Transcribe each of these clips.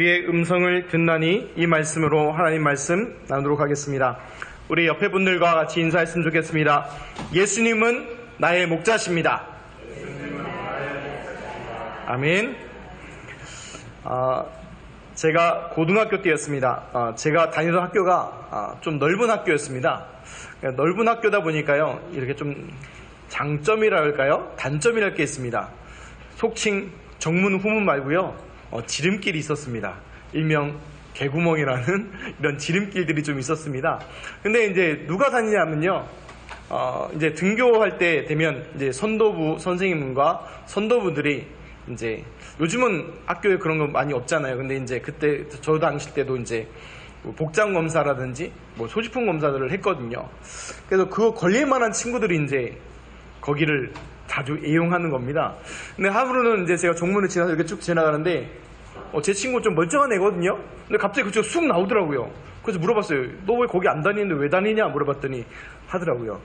그의 음성을 듣나니 이 말씀으로 하나님 말씀 나누도록 하겠습니다. 우리 옆에 분들과 같이 인사했으면 좋겠습니다. 예수님은 나의 목자십니다. 아멘. 아, 제가 고등학교 때였습니다. 아, 제가 다니던 학교가 아, 좀 넓은 학교였습니다. 넓은 학교다 보니까요, 이렇게 좀 장점이라 할까요? 단점이랄 게 있습니다. 속칭 정문 후문 말고요, 어, 지름길이 있었습니다. 일명 개구멍이라는 이런 지름길들이 좀 있었습니다. 근데 이제 누가 다니냐면요, 어, 이제 등교할 때 되면 이제 선도부 선생님과 선도부들이 이제 요즘은 학교에 그런 거 많이 없잖아요. 근데 이제 그때 저 당시 때도 이제 뭐 복장 검사라든지 뭐 소지품 검사들을 했거든요. 그래서 그거 걸릴 만한 친구들이 이제 거기를 자주 이용하는 겁니다. 근데 하루는 이제 제가 정문을 지나서 이렇게 쭉 지나가는데 어, 제 친구 좀 멀쩡한 애거든요. 근데 갑자기 그쪽 쑥 나오더라고요. 그래서 물어봤어요. 너 왜 거기 안 다니는데 왜 다니냐 물어봤더니 하더라고요.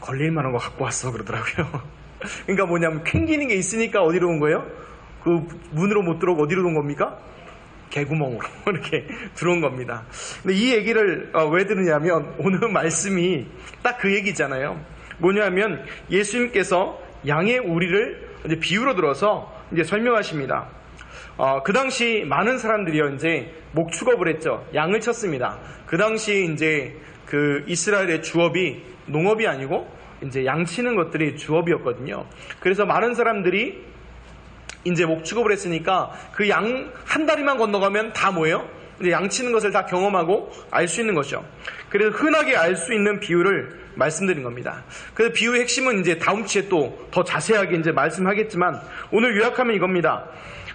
걸릴 만한 거 갖고 왔어 그러더라고요. 그러니까 뭐냐면 캥기는 게 있으니까 어디로 온 거예요? 그 문으로 못 들어오고 어디로 온 겁니까? 개구멍으로 이렇게 들어온 겁니다. 근데 이 얘기를 어, 왜 들으냐면 오늘 말씀이 딱 그 얘기잖아요. 뭐냐면 예수님께서 양의 우리를 이제 비유로 들어서 이제 설명하십니다. 어, 그 당시 많은 사람들이요 이제 목축업을 했죠. 양을 쳤습니다. 그 당시 이제 그 이스라엘의 주업이 농업이 아니고 이제 양 치는 것들이 주업이었거든요. 그래서 많은 사람들이 이제 목축업을 했으니까 그 양 한 다리만 건너가면 다 뭐예요? 이제 양 치는 것을 다 경험하고 알 수 있는 것이죠. 그래서 흔하게 알 수 있는 비유를 말씀드린 겁니다. 그래서 비유의 핵심은 이제 다음 주에 또 더 자세하게 이제 말씀하겠지만 오늘 요약하면 이겁니다.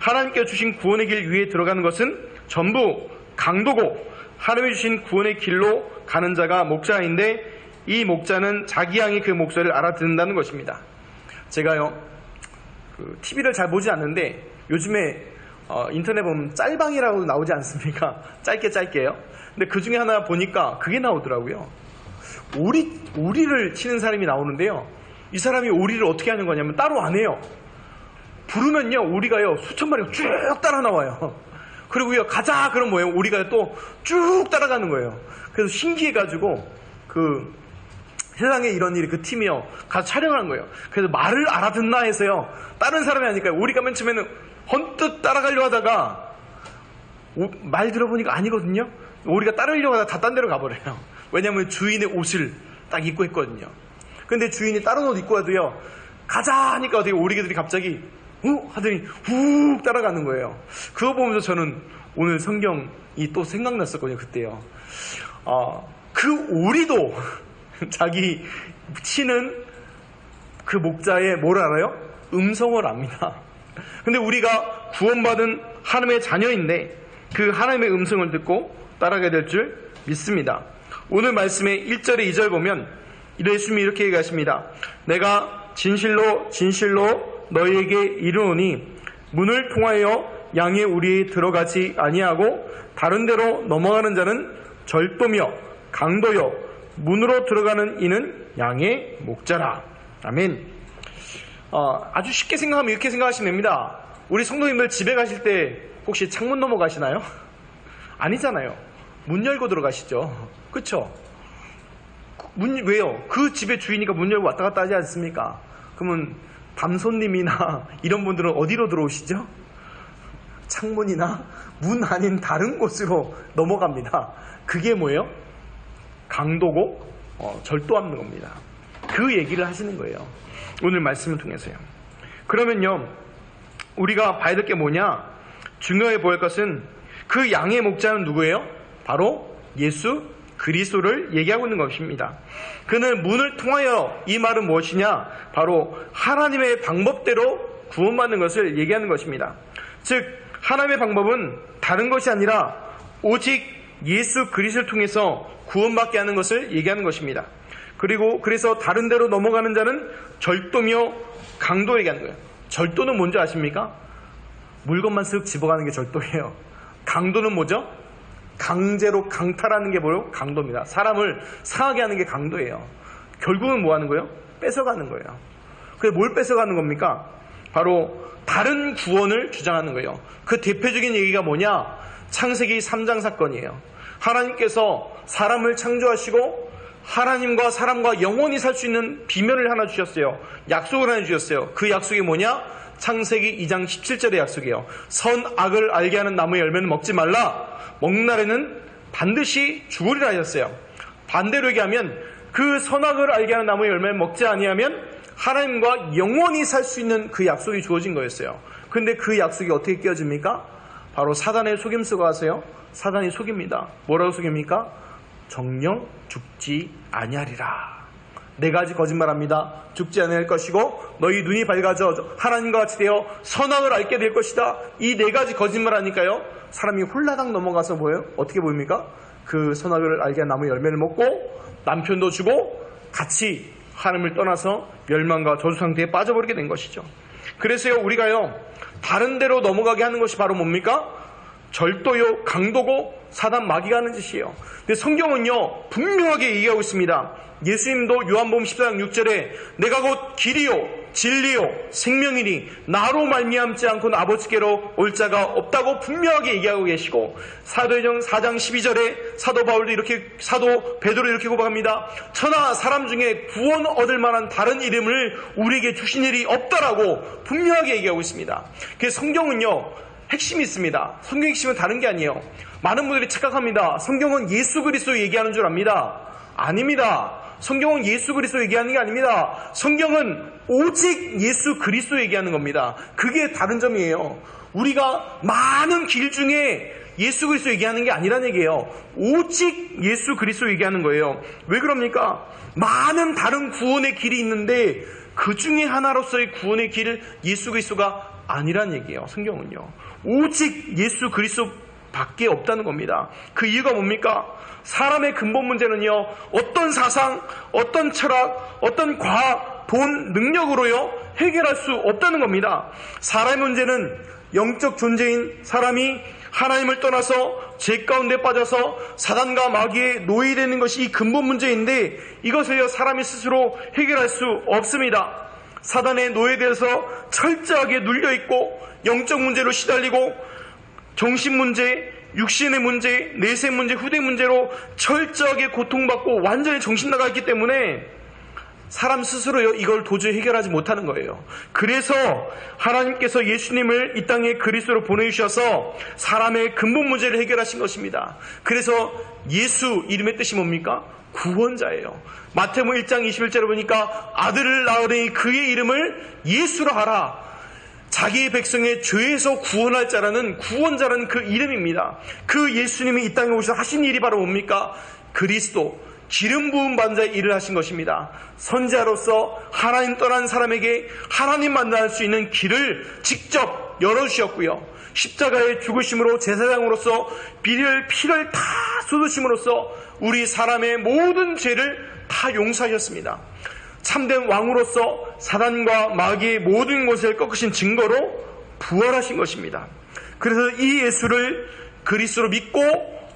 하나님께 주신 구원의 길 위에 들어가는 것은 전부 강도고 하나님이 주신 구원의 길로 가는 자가 목자인데 이 목자는 자기 양이 그 목소리를 알아듣는다는 것입니다. 제가요, 그 TV를 잘 보지 않는데 요즘에 어, 인터넷 보면 짤방이라고 나오지 않습니까? 짧게 짧게요. 근데 그 중에 하나 보니까 그게 나오더라고요. 오리, 오리를 치는 사람이 나오는데요. 이 사람이 오리를 어떻게 하는 거냐면 따로 안 해요. 부르면요, 오리가요, 수천 마리가 쭉 따라 나와요. 그리고요, 가자! 그럼 뭐예요? 오리가 또 쭉 따라가는 거예요. 그래서 신기해가지고, 그, 세상에 이런 일이 그 팀이요. 가서 촬영을 한 거예요. 그래서 말을 알아듣나 해서요. 다른 사람이 하니까 우리가 맨 처음에는 헌뜻 따라가려 하다가 오, 말 들어보니까 아니거든요. 우리가 따르려고 하다가 다 딴 데로 가버려요. 왜냐면 주인의 옷을 딱 입고 했거든요. 근데 주인이 다른 옷 입고 와도요. 가자 하니까 어떻게 오리개들이 갑자기 후 하더니 훅 따라가는 거예요. 그거 보면서 저는 오늘 성경이 또 생각났었거든요. 그때요. 어, 그 오리도 자기 치는 그 목자의 뭘 알아요? 음성을 압니다. 근데 우리가 구원받은 하나님의 자녀인데 그 하나님의 음성을 듣고 따라가야 될 줄 믿습니다. 오늘 말씀의 1절에 2절 보면 예수님이 이렇게 얘기하십니다. 내가 진실로 진실로 너희에게 이르노니 문을 통하여 양의 우리에 들어가지 아니하고 다른 데로 넘어가는 자는 절도며 강도여 문으로 들어가는 이는 양의 목자라. 아멘. 어, 아주 쉽게 생각하면 이렇게 생각하시면 됩니다. 우리 성도님들 집에 가실 때 혹시 창문 넘어가시나요? 아니잖아요. 문 열고 들어가시죠. 그쵸? 문, 왜요? 그 집의 주인이니까 문 열고 왔다 갔다 하지 않습니까? 그러면 담손님이나 이런 분들은 어디로 들어오시죠? 창문이나 문 아닌 다른 곳으로 넘어갑니다. 그게 뭐예요? 강도고 어, 절도하는 겁니다. 그 얘기를 하시는 거예요. 오늘 말씀을 통해서요. 그러면요, 우리가 봐야 될 게 뭐냐? 중요해 보일 것은 그 양의 목자는 누구예요? 바로 예수 그리스도를 얘기하고 있는 것입니다. 그는 문을 통하여 이 말은 무엇이냐? 바로 하나님의 방법대로 구원받는 것을 얘기하는 것입니다. 즉 하나님의 방법은 다른 것이 아니라 오직 예수 그리스도를 통해서 구원받게 하는 것을 얘기하는 것입니다. 그리고 그래서 다른 데로 넘어가는 자는 절도며 강도 얘기하는 거예요. 절도는 뭔지 아십니까? 물건만 쓱 집어가는 게 절도예요. 강도는 뭐죠? 강제로 강탈하는 게 뭐예요? 강도입니다. 사람을 상하게 하는 게 강도예요. 결국은 뭐 하는 거예요? 뺏어가는 거예요. 그래서 뭘 뺏어가는 겁니까? 바로 다른 구원을 주장하는 거예요. 그 대표적인 얘기가 뭐냐? 창세기 3장 사건이에요. 하나님께서 사람을 창조하시고 하나님과 사람과 영원히 살 수 있는 비밀을 하나 주셨어요. 약속을 하나 주셨어요. 그 약속이 뭐냐? 창세기 2장 17절의 약속이에요. 선악을 알게 하는 나무의 열매는 먹지 말라. 먹는 날에는 반드시 죽으리라 하셨어요. 반대로 얘기하면 그 선악을 알게 하는 나무의 열매를 먹지 아니하면 하나님과 영원히 살 수 있는 그 약속이 주어진 거였어요. 근데 그 약속이 어떻게 깨어집니까? 바로 사단의 속임수가 하세요. 사단이 속입니다. 뭐라고 속입니까? 정령 죽지 아니하리라. 네 가지 거짓말합니다. 죽지 아니할 것이고 너희 눈이 밝아져 하나님과 같이 되어 선악을 알게 될 것이다. 이 네 가지 거짓말하니까요. 사람이 홀라당 넘어가서 뭐예요? 어떻게 보입니까? 그 선악을 알게 한 나무 열매를 먹고 남편도 주고 같이 하나님을 떠나서 멸망과 저주 상태에 빠져버리게 된 것이죠. 그래서요 우리가요 다른 데로 넘어가게 하는 것이 바로 뭡니까? 절도요 강도고 사단 마귀가 하는 짓이에요. 근데 성경은요 분명하게 얘기하고 있습니다. 예수님도 요한복음 14장 6절에 내가 곧 길이요 진리요 생명이니 나로 말미암지 않고는 아버지께로 올 자가 없다고 분명하게 얘기하고 계시고 사도행전 4장 12절에 사도 바울도 이렇게 사도 베드로 이렇게 고백합니다. 천하 사람 중에 구원 얻을 만한 다른 이름을 우리에게 주신 일이 없다라고 분명하게 얘기하고 있습니다. 그래서 성경은요 핵심이 있습니다. 성경 핵심은 다른 게 아니에요. 많은 분들이 착각합니다. 성경은 예수 그리스도 얘기하는 줄 압니다. 아닙니다. 성경은 예수 그리스도 얘기하는 게 아닙니다. 성경은 오직 예수 그리스도 얘기하는 겁니다. 그게 다른 점이에요. 우리가 많은 길 중에 예수 그리스도 얘기하는 게 아니란 얘기예요. 오직 예수 그리스도 얘기하는 거예요. 왜 그럽니까? 많은 다른 구원의 길이 있는데 그 중에 하나로서의 구원의 길을 예수 그리스도가 아니란 얘기예요. 성경은요. 오직 예수 그리스도 밖에 없다는 겁니다. 그 이유가 뭡니까? 사람의 근본 문제는요, 어떤 사상, 어떤 철학, 어떤 과학, 돈, 능력으로요, 해결할 수 없다는 겁니다. 사람의 문제는 영적 존재인 사람이 하나님을 떠나서 죄 가운데 빠져서 사단과 마귀의 노예되는 것이 이 근본 문제인데 이것을요, 사람이 스스로 해결할 수 없습니다. 사단의 노예되어서 철저하게 눌려있고 영적 문제로 시달리고 정신 문제, 육신의 문제, 내세 문제, 후대 문제로 철저하게 고통받고 완전히 정신 나가 있기 때문에 사람 스스로요 이걸 도저히 해결하지 못하는 거예요. 그래서 하나님께서 예수님을 이 땅에 그리스도로 보내주셔서 사람의 근본 문제를 해결하신 것입니다. 그래서 예수 이름의 뜻이 뭡니까? 구원자예요. 마태복음 1장 21절에 보니까 아들을 낳으니 그의 이름을 예수로 하라. 자기의 백성의 죄에서 구원할 자라는 구원자라는 그 이름입니다. 그 예수님이 이 땅에 오셔서 하신 일이 바로 뭡니까? 그리스도, 기름 부음 받은 자의 일을 하신 것입니다. 선자로서 하나님 떠난 사람에게 하나님 만날 수 있는 길을 직접 열어주셨고요. 십자가의 죽으심으로 제사장으로서 비를 피를 다 쏟으심으로써 우리 사람의 모든 죄를 다 용서하셨습니다. 참된 왕으로서 사단과 마귀의 모든 것을 꺾으신 증거로 부활하신 것입니다. 그래서 이 예수를 그리스로 믿고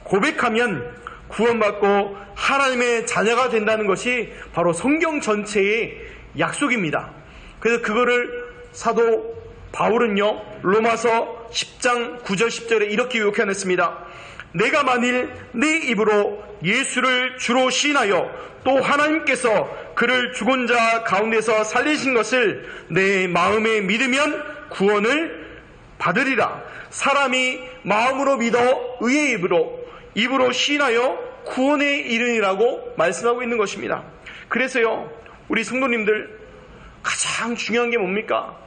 고백하면 구원받고 하나님의 자녀가 된다는 것이 바로 성경 전체의 약속입니다. 그래서 그거를 사도 바울은요, 로마서 10장 9절 10절에 이렇게 요약해냈습니다. 내가 만일 내 입으로 예수를 주로 시인하여 또 하나님께서 그를 죽은 자 가운데서 살리신 것을 내 마음에 믿으면 구원을 받으리라. 사람이 마음으로 믿어 의의 입으로 입으로 시인하여 구원에 이르니라고 말씀하고 있는 것입니다. 그래서요, 우리 성도님들 가장 중요한 게 뭡니까?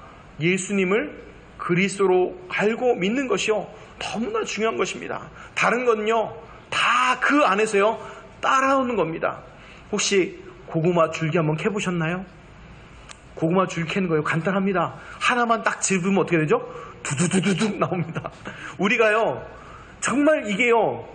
예수님을 그리스도로 알고 믿는 것이요. 너무나 중요한 것입니다. 다른 건요, 다 그 안에서요, 따라오는 겁니다. 혹시 고구마 줄기 한번 캐보셨나요? 고구마 줄 캐는 거예요. 간단합니다. 하나만 딱 집으면 어떻게 되죠? 두두두두둑 나옵니다. 우리가요, 정말 이게요,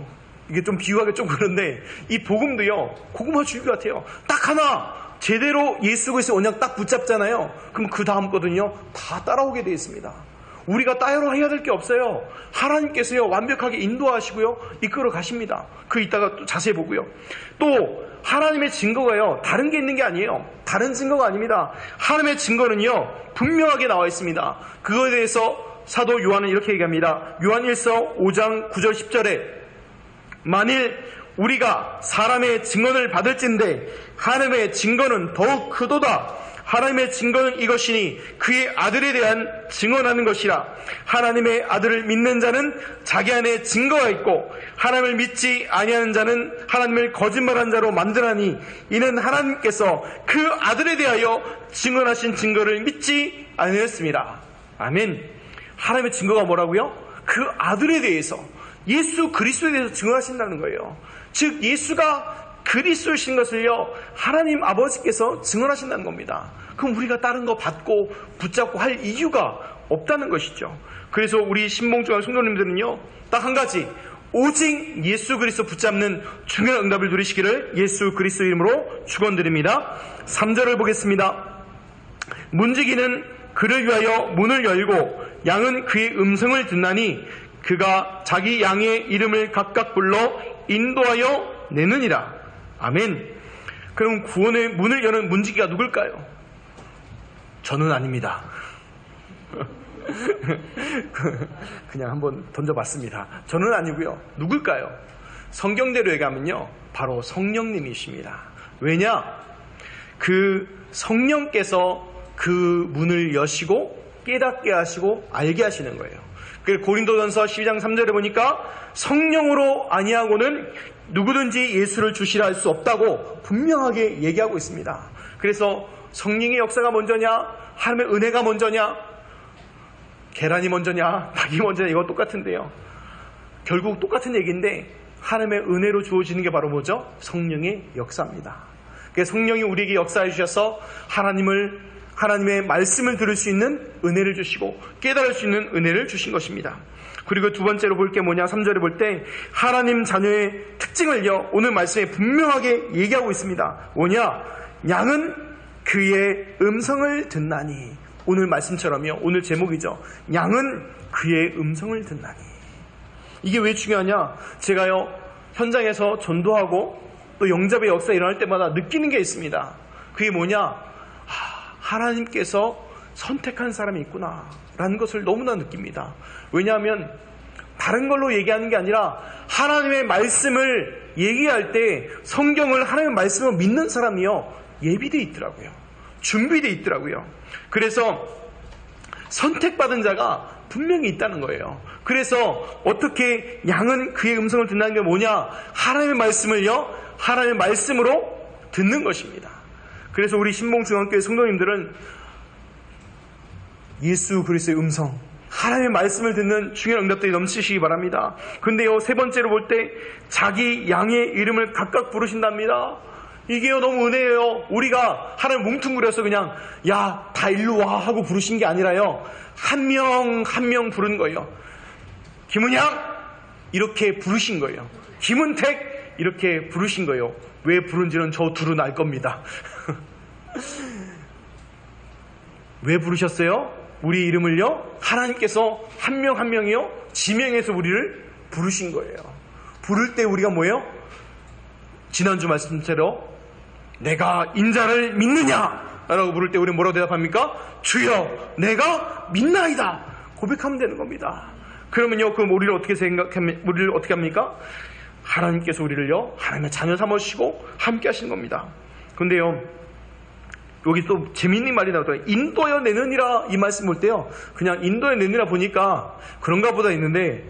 이게 좀 비유하기 좀 그런데, 이 복음도요, 고구마 줄기 같아요. 딱 하나, 제대로 예수 그리스도 언약 딱 붙잡잖아요. 그럼 그 다음 거든요, 다 따라오게 되어 있습니다. 우리가 따로 해야 될 게 없어요. 하나님께서요, 완벽하게 인도하시고요, 이끌어 가십니다. 그 이따가 또 자세히 보고요. 또, 하나님의 증거가요, 다른 게 있는 게 아니에요. 다른 증거가 아닙니다. 하나님의 증거는요, 분명하게 나와 있습니다. 그거에 대해서 사도 요한은 이렇게 얘기합니다. 요한 1서 5장 9절 10절에 만일 우리가 사람의 증언을 받을진데 하나님의 증거는 더욱 크도다. 하나님의 증거는 이것이니 그의 아들에 대한 증언하는 것이라. 하나님의 아들을 믿는 자는 자기 안에 증거가 있고 하나님을 믿지 아니하는 자는 하나님을 거짓말한 자로 만드나니 이는 하나님께서 그 아들에 대하여 증언하신 증거를 믿지 아니하였습니다. 아멘. 하나님의 증거가 뭐라고요? 그 아들에 대해서 예수 그리스도에 대해서 증언하신다는 거예요. 즉 예수가 그리스도이신 것을요 하나님 아버지께서 증언하신다는 겁니다. 그럼 우리가 다른 거 받고 붙잡고 할 이유가 없다는 것이죠. 그래서 우리 신봉중앙 성도님들은요 딱 한 가지 오직 예수 그리스도 붙잡는 중요한 응답을 누리시기를 예수 그리스도 이름으로 축원드립니다. 3절을 보겠습니다. 문지기는 그를 위하여 문을 열고 양은 그의 음성을 듣나니 그가 자기 양의 이름을 각각 불러 인도하여 내느니라. 아멘. 그럼 구원의 문을 여는 문지기가 누굴까요? 저는 아닙니다. 그냥 한번 던져봤습니다. 저는 아니고요. 누굴까요? 성경대로 얘기하면요. 바로 성령님이십니다. 왜냐? 그 성령께서 그 문을 여시고 깨닫게 하시고 알게 하시는 거예요. 그 고린도전서 12장 3절에 보니까 성령으로 아니하고는 누구든지 예수를 주시라 할 수 없다고 분명하게 얘기하고 있습니다. 그래서 성령의 역사가 먼저냐, 하나님의 은혜가 먼저냐, 계란이 먼저냐, 닭이 먼저냐 이거 똑같은데요. 결국 똑같은 얘기인데 하나님의 은혜로 주어지는 게 바로 뭐죠? 성령의 역사입니다. 성령이 우리에게 역사해 주셔서 하나님을 하나님의 말씀을 들을 수 있는 은혜를 주시고 깨달을 수 있는 은혜를 주신 것입니다. 그리고 두 번째로 볼 게 뭐냐? 3절에 볼 때 하나님 자녀의 특징을요. 오늘 말씀에 분명하게 얘기하고 있습니다. 뭐냐? 양은 그의 음성을 듣나니 오늘 말씀처럼요. 오늘 제목이죠. 양은 그의 음성을 듣나니 이게 왜 중요하냐? 제가요. 현장에서 전도하고 또 영접의 역사 일어날 때마다 느끼는 게 있습니다. 그게 뭐냐? 하나님께서 선택한 사람이 있구나. 라는 것을 너무나 느낍니다. 왜냐하면 다른 걸로 얘기하는 게 아니라 하나님의 말씀을 얘기할 때 성경을 하나님의 말씀을 믿는 사람이요. 예비되어 있더라고요. 준비되어 있더라고요. 그래서 선택받은 자가 분명히 있다는 거예요. 그래서 어떻게 양은 그의 음성을 듣는 게 뭐냐? 하나님의 말씀을요. 하나님의 말씀으로 듣는 것입니다. 그래서 우리 신봉중앙교회 성도님들은 예수 그리스도의 음성, 하나님의 말씀을 듣는 중요한 응답들이 넘치시기 바랍니다. 근데요, 세 번째로 볼 때 자기 양의 이름을 각각 부르신답니다. 이게요, 너무 은혜예요. 우리가 하나님 뭉퉁그려서 그냥, 야, 다 일로 와 하고 부르신 게 아니라요. 한 명, 한 명 부른 거예요. 김은양! 이렇게 부르신 거예요. 김은택! 이렇게 부르신 거예요. 왜 부른지는 저 둘은 알 겁니다. 왜 부르셨어요? 우리 이름을요? 하나님께서 한명한 명이요? 지명해서 우리를 부르신 거예요. 부를 때 우리가 뭐예요? 지난주 말씀대로 내가 인자를 믿느냐? 라고 부를 때 우리는 뭐라고 대답합니까? 주여, 내가 믿나이다. 고백하면 되는 겁니다. 그러면요, 그럼 우리를 어떻게 생각, 우리를 어떻게 합니까? 하나님께서 우리를요, 하나님의 자녀 삼으시고 함께 하시는 겁니다. 근데요, 여기 또 재밌는 말이 나오더라고요. 인도여 내느니라 이 말씀 볼 때요. 그냥 인도여 내느니라 보니까 그런가 보다 있는데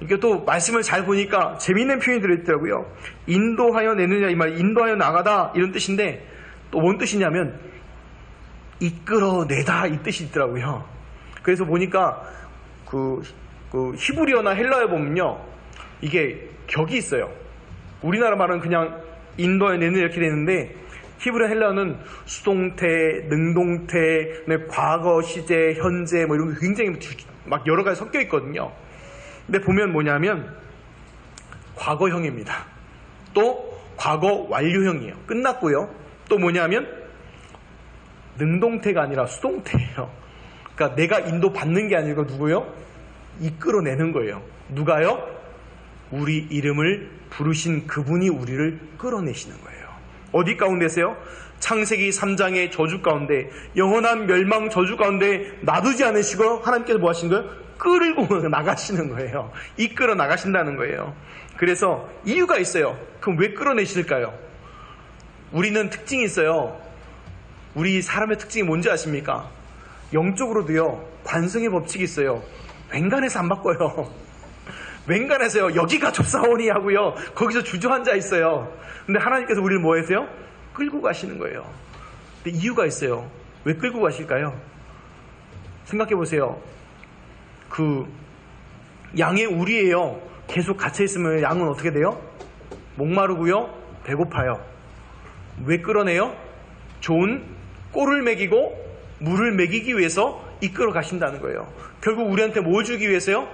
이게 또 말씀을 잘 보니까 재밌는 표현이 들어있더라고요. 인도하여 내느냐 이 말, 인도하여 나가다 이런 뜻인데 또 뭔 뜻이냐면 이끌어내다 이 뜻이 있더라고요. 그래서 보니까 그, 그 히브리어나 헬라어 보면요. 이게 격이 있어요. 우리나라 말은 그냥 인도에 내는 이렇게 되는데 히브리 헬라어는 수동태, 능동태, 네, 과거, 시제, 현재 뭐 이런 게 굉장히 막 여러 가지 섞여 있거든요. 근데 보면 뭐냐면 과거형입니다. 또 과거 완료형이에요. 끝났고요. 또 뭐냐면 능동태가 아니라 수동태예요. 그러니까 내가 인도 받는 게 아니고 누구요? 이끌어내는 거예요. 누가요? 우리 이름을 부르신 그분이 우리를 끌어내시는 거예요. 어디 가운데세요? 창세기 3장의 저주 가운데 영원한 멸망 저주 가운데 놔두지 않으시고 하나님께서 뭐 하신 거예요? 끌고 나가시는 거예요. 이끌어 나가신다는 거예요. 그래서 이유가 있어요. 그럼 왜 끌어내실까요? 우리는 특징이 있어요. 우리 사람의 특징이 뭔지 아십니까? 영적으로도요, 관성의 법칙이 있어요. 웬간해서 안 바꿔요. 웬간해서요, 여기가 좁사오니 하고요, 거기서 주저앉아 있어요. 근데 하나님께서 우리를 뭐 하세요? 끌고 가시는 거예요. 근데 이유가 있어요. 왜 끌고 가실까요? 생각해 보세요. 그, 양의 우리예요. 계속 갇혀 있으면 양은 어떻게 돼요? 목마르고요, 배고파요. 왜 끌어내요? 좋은 꼴을 먹이고 물을 먹이기 위해서 이끌어 가신다는 거예요. 결국 우리한테 뭘 주기 위해서요?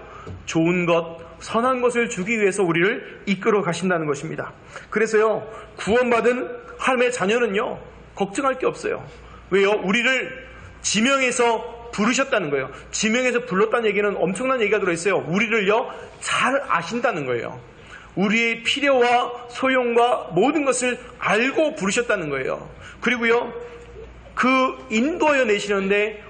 좋은 것, 선한 것을 주기 위해서 우리를 이끌어 가신다는 것입니다. 그래서요, 구원받은 하나님의 자녀는요, 걱정할 게 없어요. 왜요? 우리를 지명해서 부르셨다는 거예요. 지명해서 불렀다는 얘기는 엄청난 얘기가 들어있어요. 우리를요, 잘 아신다는 거예요. 우리의 필요와 소용과 모든 것을 알고 부르셨다는 거예요. 그리고요, 그 인도하여 내시는데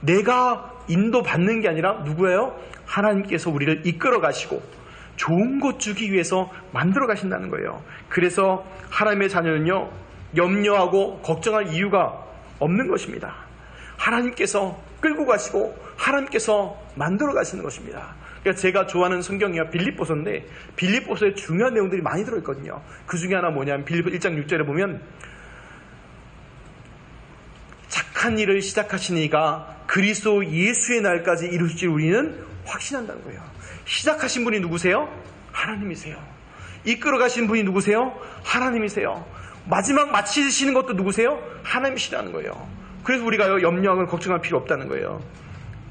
내가 인도 받는 게 아니라 누구예요? 하나님께서 우리를 이끌어 가시고 좋은 것 주기 위해서 만들어 가신다는 거예요. 그래서 하나님의 자녀는요, 염려하고 걱정할 이유가 없는 것입니다. 하나님께서 끌고 가시고 하나님께서 만들어 가시는 것입니다. 그러니까 제가 좋아하는 성경이요 빌립보서인데 빌립보서에 중요한 내용들이 많이 들어있거든요. 그 중에 하나 뭐냐면 빌립보 1장 6절에 보면 착한 일을 시작하신 이가 그리스도 예수의 날까지 이루실 우리는 확신한다는 거예요. 시작하신 분이 누구세요? 하나님이세요. 이끌어 가신 분이 누구세요? 하나님이세요. 마지막 마치시는 것도 누구세요? 하나님이시라는 거예요. 그래서 우리가 염려하고 걱정할 필요 없다는 거예요.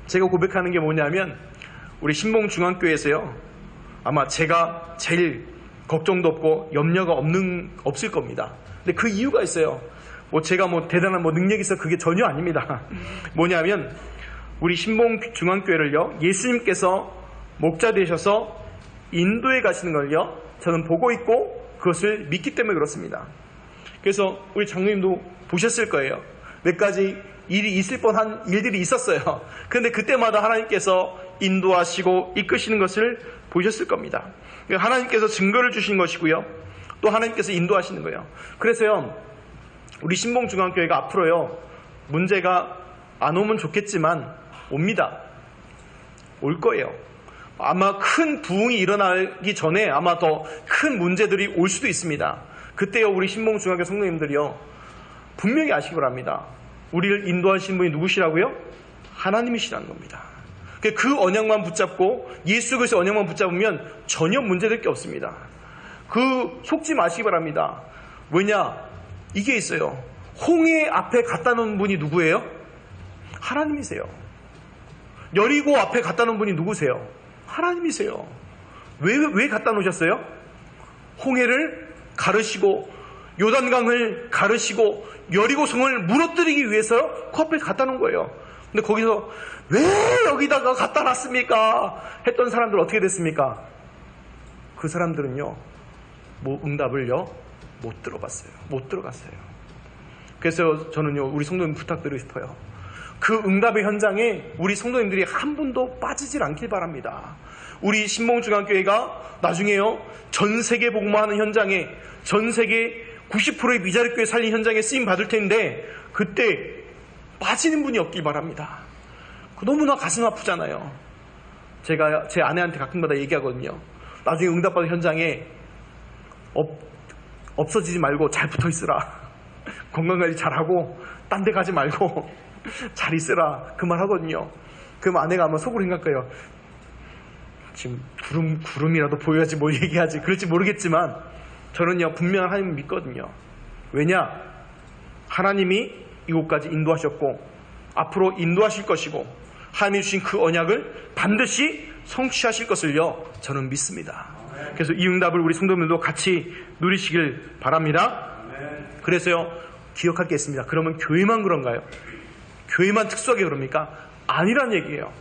제가 고백하는 게 뭐냐면 우리 신봉 중앙교회에서요. 아마 제가 제일 걱정도 없고 염려가 없는 없을 겁니다. 근데 그 이유가 있어요. 뭐 제가 뭐 대단한 뭐 능력이 있어 그게 전혀 아닙니다. 뭐냐면 우리 신봉 중앙교회를요. 예수님께서 목자 되셔서 인도에 가시는 걸요. 저는 보고 있고 그것을 믿기 때문에 그렇습니다. 그래서 우리 장로님도 보셨을 거예요. 몇 가지 일이 있을 뻔한 일들이 있었어요. 그런데 그때마다 하나님께서 인도하시고 이끄시는 것을 보셨을 겁니다. 하나님께서 증거를 주신 것이고요. 또 하나님께서 인도하시는 거예요. 그래서요, 우리 신봉중앙교회가 앞으로요, 문제가 안 오면 좋겠지만 옵니다. 올 거예요. 아마 큰 부흥이 일어나기 전에 아마 더 큰 문제들이 올 수도 있습니다. 그때요, 우리 신봉중학교 성도님들이요, 분명히 아시기 바랍니다. 우리를 인도하신 분이 누구시라고요? 하나님이시라는 겁니다. 그 언약만 붙잡고 예수 그리스도 언약만 붙잡으면 전혀 문제될 게 없습니다. 그 속지 마시기 바랍니다. 왜냐? 이게 있어요. 홍해 앞에 갖다 놓은 분이 누구예요? 하나님이세요. 여리고 앞에 갖다 놓은 분이 누구세요? 하나님이세요. 왜, 왜 갖다 놓으셨어요? 홍해를 가르시고 요단강을 가르시고 여리고성을 무너뜨리기 위해서 그 앞에 갖다 놓은 거예요. 근데 거기서 왜 여기다가 갖다 놨습니까? 했던 사람들 어떻게 됐습니까? 그 사람들은요, 뭐 응답을요, 못 들어봤어요. 못 들어갔어요. 그래서 저는요, 우리 성도님 부탁드리고 싶어요. 그 응답의 현장에 우리 성도님들이 한 분도 빠지질 않길 바랍니다. 우리 신봉중앙교회가 나중에요, 전 세계 복무하는 현장에, 전 세계 90%의 미자립 교회 살린 현장에 쓰임 받을 텐데, 그때 빠지는 분이 없길 바랍니다. 너무나 가슴 아프잖아요. 제가 제 아내한테 가끔마다 얘기하거든요. 나중에 응답받은 현장에 없, 없어지지 말고 잘 붙어 있으라. 건강관리 잘하고 딴 데 가지 말고 잘 있으라. 그 말 하거든요. 그럼 아내가 아마 속으로 생각해요. 지금 구름, 구름이라도 보여야지 뭘 얘기하지. 그럴지 모르겠지만 저는요, 분명한 하나님을 믿거든요. 왜냐? 하나님이 이곳까지 인도하셨고 앞으로 인도하실 것이고 하나님이 주신 그 언약을 반드시 성취하실 것을요 저는 믿습니다. 그래서 이 응답을 우리 성도님들도 같이 누리시길 바랍니다. 그래서요 기억할 게 있습니다. 그러면 교회만 그런가요? 교회만 특수하게 그럽니까? 아니란 얘기예요.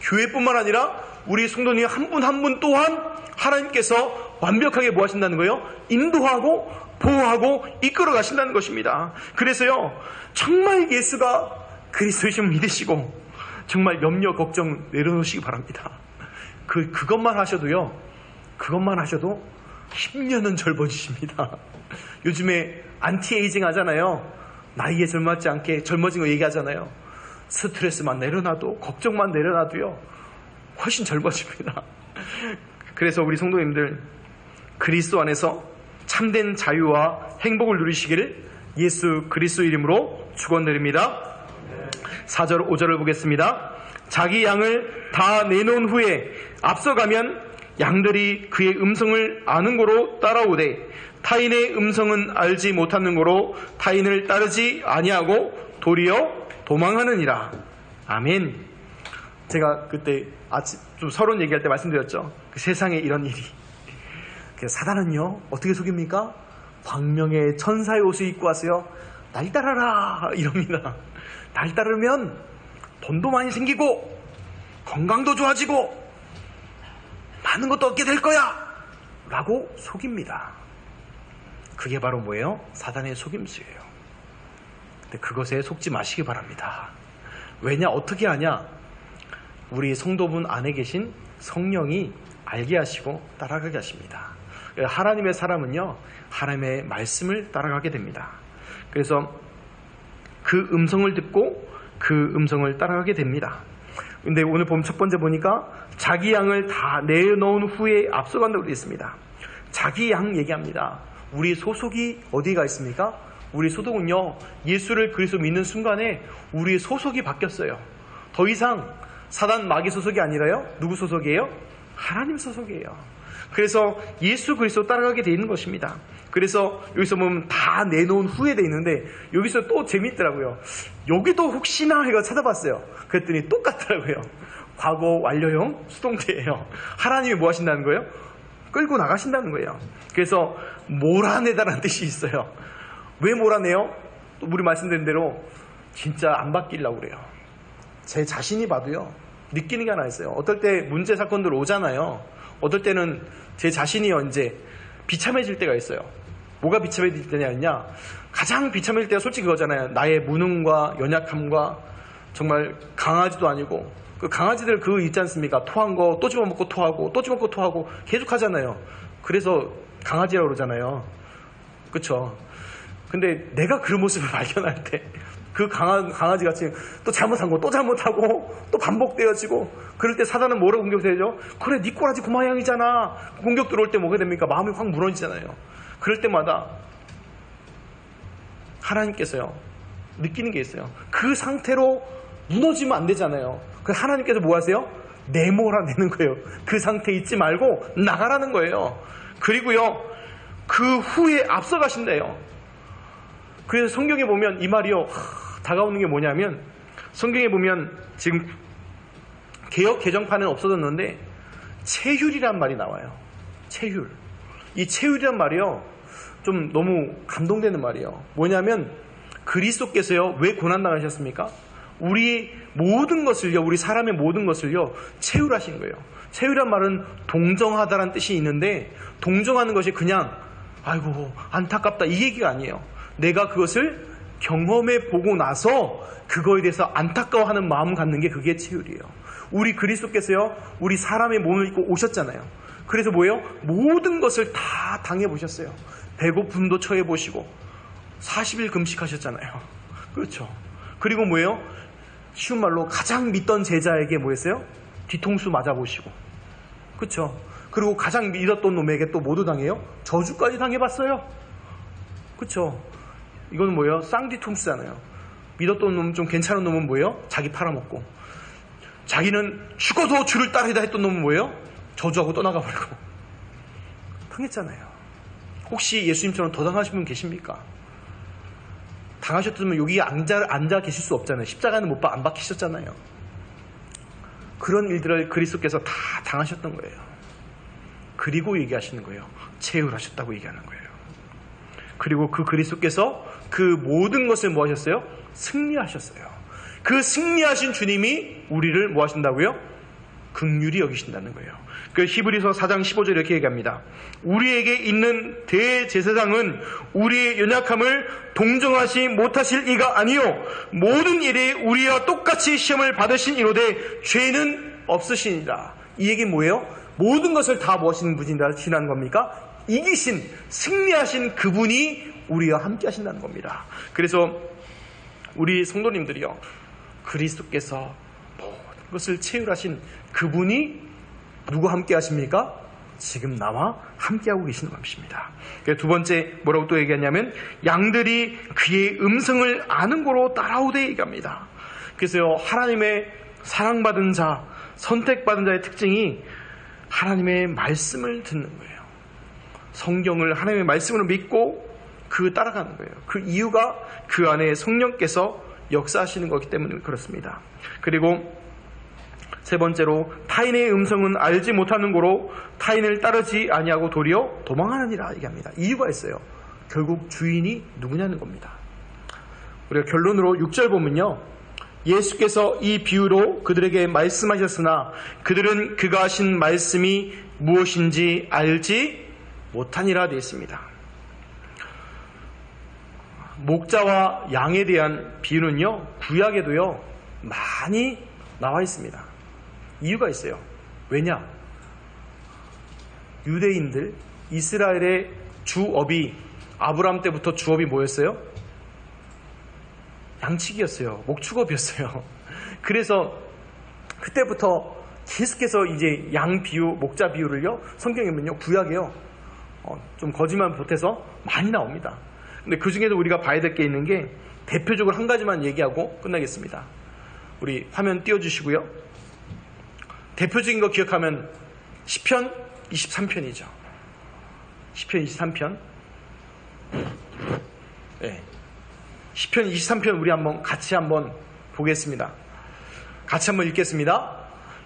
교회뿐만 아니라 우리 성도님 한 분 한 분 또한 하나님께서 완벽하게 뭐 하신다는 거예요? 인도하고 보호하고 이끌어 가신다는 것입니다. 그래서요, 정말 예수가 그리스도이심을 믿으시고 정말 염려 걱정 내려놓으시기 바랍니다. 그 그것만 하셔도요. 그것만 하셔도 10년은 젊어지십니다. 요즘에 안티에이징 하잖아요. 나이에 젊었지 않게 젊어진 거 얘기하잖아요. 스트레스만 내려놔도 걱정만 내려놔도요. 훨씬 젊어집니다. 그래서 우리 성도님들 그리스도 안에서 참된 자유와 행복을 누리시기를 예수 그리스도 이름으로 축원드립니다. 4절 5절을 보겠습니다. 자기 양을 다 내놓은 후에 앞서가면 양들이 그의 음성을 아는 거로 따라오되 타인의 음성은 알지 못하는 거로 타인을 따르지 아니하고 도리어 도망하느니라. 아멘. 제가 그때 아침 좀 서론 얘기할 때 말씀드렸죠. 그 세상에 이런 일이. 그 사단은요 어떻게 속입니까? 광명의 천사의 옷을 입고 왔어요. 날 따라라 이럽니다. 날 따르면 돈도 많이 생기고 건강도 좋아지고 많은 것도 얻게 될 거야 라고 속입니다. 그게 바로 뭐예요? 사단의 속임수예요. 근데 그것에 속지 마시기 바랍니다. 왜냐 어떻게 하냐? 우리 성도분 안에 계신 성령이 알게 하시고 따라가게 하십니다. 하나님의 사람은요, 하나님의 말씀을 따라가게 됩니다. 그래서 그 음성을 듣고 그 음성을 따라가게 됩니다. 근데 오늘 보면 첫 번째 보니까 자기 양을 다 내놓은 후에 앞서간다고 되어 있습니다. 자기 양 얘기합니다. 우리 소속이 어디가 있습니까? 우리 소속은요, 예수를 그리스도 믿는 순간에 우리의 소속이 바뀌었어요. 더 이상 사단 마귀 소속이 아니라요. 누구 소속이에요? 하나님 소속이에요. 그래서 예수 그리스도 따라가게 돼 있는 것입니다. 그래서 여기서 보면 다 내놓은 후에 돼 있는데 여기서 또 재밌더라고요. 여기도 혹시나 해가 찾아봤어요. 그랬더니 똑같더라고요. 과거 완료형 수동태예요. 하나님이 뭐 하신다는 거예요? 끌고 나가신다는 거예요. 그래서 몰아내다라는 뜻이 있어요. 왜 몰아내요? 또 우리 말씀드린 대로 진짜 안 바뀌려고 그래요. 제 자신이 봐도요. 느끼는 게 하나 있어요. 어떨 때 문제 사건들 오잖아요. 어떨 때는 제 자신이요, 이제 비참해질 때가 있어요. 뭐가 비참해질 때냐? 가장 비참해질 때가 솔직히 그거잖아요. 나의 무능과 연약함과 정말 강아지도 아니고 그 강아지들 그 있지 않습니까? 토한 거 또 집어먹고 토하고 또 집어먹고 토하고 계속 하잖아요. 그래서 강아지라고 그러잖아요. 그쵸? 근데 내가 그 모습을 발견할 때 그 강아지 같이 또 잘못한 거 또 잘못하고 또 반복되어지고 그럴 때 사단은 뭐라고 공격해야죠? 그래 네 꼬라지 그 모양이잖아 공격 들어올 때 뭐가 됩니까? 마음이 확 무너지잖아요 그럴 때마다 하나님께서요 느끼는 게 있어요 그 상태로 무너지면 안 되잖아요 그 하나님께서 뭐 하세요? 내몰아내는 거예요 그 상태 있지 말고 나가라는 거예요 그리고요 그 후에 앞서가신대요 그래서 성경에 보면 이 말이요 하, 다가오는 게 뭐냐면 성경에 보면 지금 개혁 개정판은 없어졌는데 체휼이란 말이 나와요. 체휼. 이 체휼이란 말이요. 좀 너무 감동되는 말이에요. 뭐냐면 그리스도께서요. 왜 고난 당하셨습니까? 우리 모든 것을요. 우리 사람의 모든 것을요. 체휼하신 거예요. 체휼이란 말은 동정하다라는 뜻이 있는데 동정하는 것이 그냥 아이고 안타깝다 이 얘기가 아니에요. 내가 그것을 경험해 보고 나서 그거에 대해서 안타까워하는 마음 갖는 게 그게 체휼이에요. 우리 그리스도께서요, 우리 사람의 몸을 입고 오셨잖아요. 그래서 뭐예요? 모든 것을 다 당해 보셨어요. 배고픔도 처해 보시고, 40일 금식하셨잖아요. 그렇죠. 그리고 뭐예요? 쉬운 말로 가장 믿던 제자에게 뭐였어요? 뒤통수 맞아보시고. 그렇죠. 그리고 가장 믿었던 놈에게 또 모두 당해요? 저주까지 당해봤어요. 그렇죠. 이건 뭐예요? 쌍뒤통수잖아요. 믿었던 놈, 좀 괜찮은 놈은 뭐예요? 자기 팔아먹고. 자기는 죽어도 주를 따르다 했던 놈은 뭐예요? 저주하고 떠나가 버리고. 당했잖아요. 혹시 예수님처럼 더 당하신 분 계십니까? 당하셨으면 여기 앉아, 앉아 계실 수 없잖아요. 십자가는 못 봐, 안 박히셨잖아요. 그런 일들을 그리스도께서 다 당하셨던 거예요. 그리고 얘기하시는 거예요. 체휼하셨다고 얘기하는 거예요. 그리고 그 그리스도께서 그 모든 것을 뭐 하셨어요? 승리하셨어요. 그 승리하신 주님이 우리를 뭐 하신다고요? 극률이 여기신다는 거예요. 그 히브리서 4장 15절 이렇게 얘기합니다. 우리에게 있는 대제사장은 우리의 연약함을 동정하시 못하실 이가 아니요 모든 일에 우리와 똑같이 시험을 받으신 이로되 죄는 없으시니라. 이 얘기 뭐예요? 모든 것을 다 무엇인 분이라는 겁니까? 이기신 승리하신 그분이 우리와 함께 하신다는 겁니다. 그래서 우리 성도님들이요 그리스도께서 모든 것을 채울하신 그분이 누구 함께 하십니까? 지금 나와 함께하고 계시는 것입니다. 두 번째 뭐라고 또 얘기하냐면 양들이 그의 음성을 아는 거로 따라오되 얘기합니다. 그래서 하나님의 사랑받은 자, 선택받은 자의 특징이 하나님의 말씀을 듣는 거예요. 성경을 하나님의 말씀으로 믿고 그 따라가는 거예요. 그 이유가 그 안에 성령께서 역사하시는 거기 때문에 그렇습니다. 그리고 세 번째로 타인의 음성은 알지 못하는 거로 타인을 따르지 아니하고 도리어 도망하느니라 얘기합니다. 이유가 있어요. 결국 주인이 누구냐는 겁니다. 우리가 결론으로 6절 보면요. 예수께서 이 비유로 그들에게 말씀하셨으나 그들은 그가 하신 말씀이 무엇인지 알지 못하니라 되어 있습니다. 목자와 양에 대한 비유는요, 구약에도요, 많이 나와 있습니다. 이유가 있어요. 왜냐? 유대인들, 이스라엘의 주업이, 아브람 때부터 주업이 뭐였어요? 양치기였어요. 목축업이었어요. 그래서 그때부터 계속해서 이제 양 비유, 목자 비유를요, 성경에 보면요, 구약에요, 어, 좀 거짓말 보태서 많이 나옵니다. 근데 그 중에도 우리가 봐야 될 게 있는 게 대표적으로 한 가지만 얘기하고 끝나겠습니다. 우리 화면 띄워주시고요. 대표적인 거 기억하면 10편 23편이죠. 10편 23편. 네. 10편 23편 우리 한번 같이 한번 보겠습니다. 같이 한번 읽겠습니다.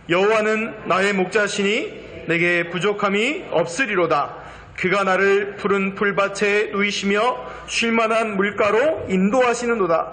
여호와는 나의 목자시니 내게 부족함이 없으리로다. 그가 나를 푸른 풀밭에 누이시며 쉴만한 물가로 인도하시는도다.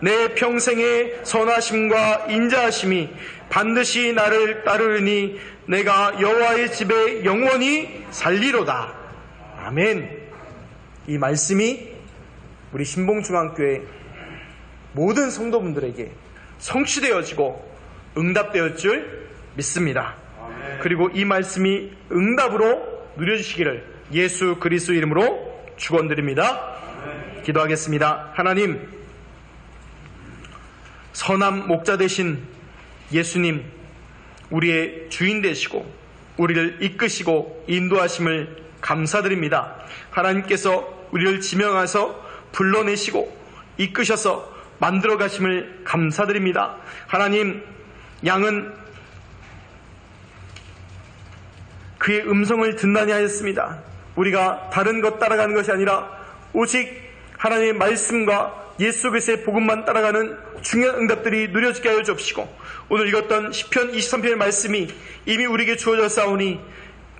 내 평생의 선하심과 인자하심이 반드시 나를 따르니 내가 여호와의 집에 영원히 살리로다. 아멘. 이 말씀이 우리 신봉중앙교회 모든 성도분들에게 성취되어지고 응답되었 줄 믿습니다. 그리고 이 말씀이 응답으로 누려주시기를 예수 그리스도 이름으로 축원드립니다. 기도하겠습니다. 하나님 선한 목자 되신 예수님 우리의 주인 되시고 우리를 이끄시고 인도하심을 감사드립니다. 하나님께서 우리를 지명하서 불러내시고 이끄셔서 만들어 가심을 감사드립니다. 하나님 양은 그의 음성을 듣나니 하였습니다. 우리가 다른 것 따라가는 것이 아니라 오직 하나님의 말씀과 예수 그리스도의 복음만 따라가는 중요한 응답들이 누려지게 하여 주옵시고 오늘 읽었던 10편 23편의 말씀이 이미 우리에게 주어져 싸우니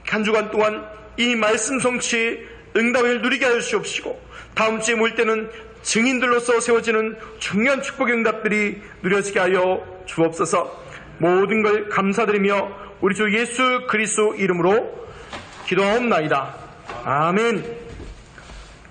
한 주간 동안 이 말씀 성취의 응답을 누리게 하여 주옵시고 다음 주에 모일 때는 증인들로서 세워지는 중요한 축복의 응답들이 누려지게 하여 주옵소서 모든 걸 감사드리며 우리 주 예수 그리스도 이름으로 기도하옵나이다. 아멘.